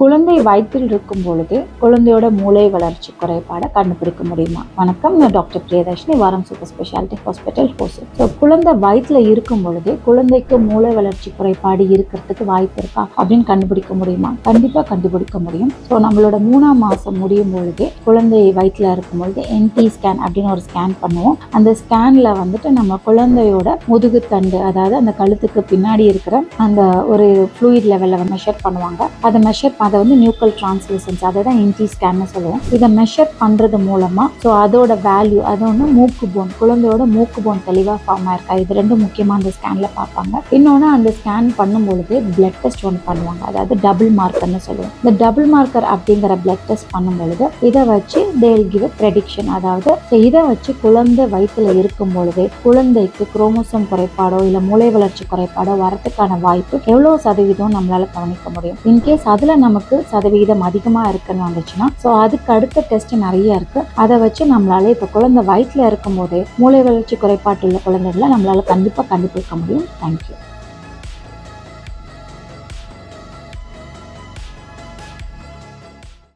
குழந்தை வயிற்றில் இருக்கும் பொழுது குழந்தையோட மூளை வளர்ச்சி குறைபாடை கண்டுபிடிக்க முடியுமா? வணக்கம். நான் டாக்டர் பிரியதர்ஷினி வாரம் சூப்பர் ஸ்பெஷாலிட்டி ஹாஸ்பிட்டல் ஹோசல் ஸோ குழந்தை வயிற்றில் இருக்கும் பொழுது குழந்தைக்கு மூளை வளர்ச்சி குறைபாடு இருக்கிறதுக்கு வாய்ப்பு இருக்கா அப்படின்னு கண்டுபிடிக்க முடியுமா? கண்டிப்பாக கண்டுபிடிக்க முடியும். ஸோ நம்மளோட மூணாம் மாதம் முடியும் பொழுதே குழந்தை வயிற்றில் இருக்கும் பொழுது என்டி ஸ்கேன் அப்படின்னு ஒரு ஸ்கேன் பண்ணுவோம். அந்த ஸ்கேனில் வந்துட்டு நம்ம குழந்தையோட முதுகுத்தண்டு அதாவது அந்த கழுத்துக்கு பின்னாடி இருக்கிற அந்த ஒரு ஃப்ளூயிட் லெவலில் மெஷர் பண்ணுவாங்க. அதை மெஷர் அதை வந்து நியூக்கல் டிரான்ஸ்லூசன்ஸ் அதை தான் என்டி ஸ்கேன்னு சொல்லுவோம். இதை மெஷர் பண்ணுறது மூலமாக ஸோ அதோட வேல்யூ அது ஒன்று மூக்கு போன் குழந்தையோட மூக்கு போன் தெளிவாக ஃபார்ம் ஆயிருக்கா? இது ரெண்டும் முக்கியமாக அந்த ஸ்கேனில் பார்ப்பாங்க. இன்னொன்று அந்த ஸ்கேன் பண்ணும்பொழுது பிளட் டெஸ்ட் ஒன்று பண்ணுவாங்க. அதாவது டபுள் மார்க்கர்னு சொல்லுவோம். இந்த டபுள் மார்க்கர் அப்படிங்கிற பிளட் டெஸ்ட் பண்ணும்பொழுது இதை வச்சு தேல் கிவ் ப்ரெடிக்ஷன் அதாவது இதை வச்சு குழந்தை வயிற்றுல இருக்கும் பொழுது குழந்தைக்கு குரோமோசோம் குறைபாடோ இல்லை மூளை வளர்ச்சி குறைபாடோ வரத்துக்கான வாய்ப்பு எவ்வளோ சதவீதம் நம்மளால கவனிக்க முடியும். இன்கேஸ் அதில் நம்ம நமக்கு சதவீதம் அதிகமாக இருக்குன்னு வந்துச்சுன்னா ஸோ அதுக்கு அடுத்த டெஸ்ட் நிறைய இருக்கு. அதை வச்சு நம்மளால இப்போ குழந்தை வயிற்றில் இருக்கும் போதே மூளை வளர்ச்சி குறைபாட்டுள்ள குழந்தைகளை நம்மளால கண்டிப்பாக கண்டுபிடிக்க முடியும். தேங்க்யூ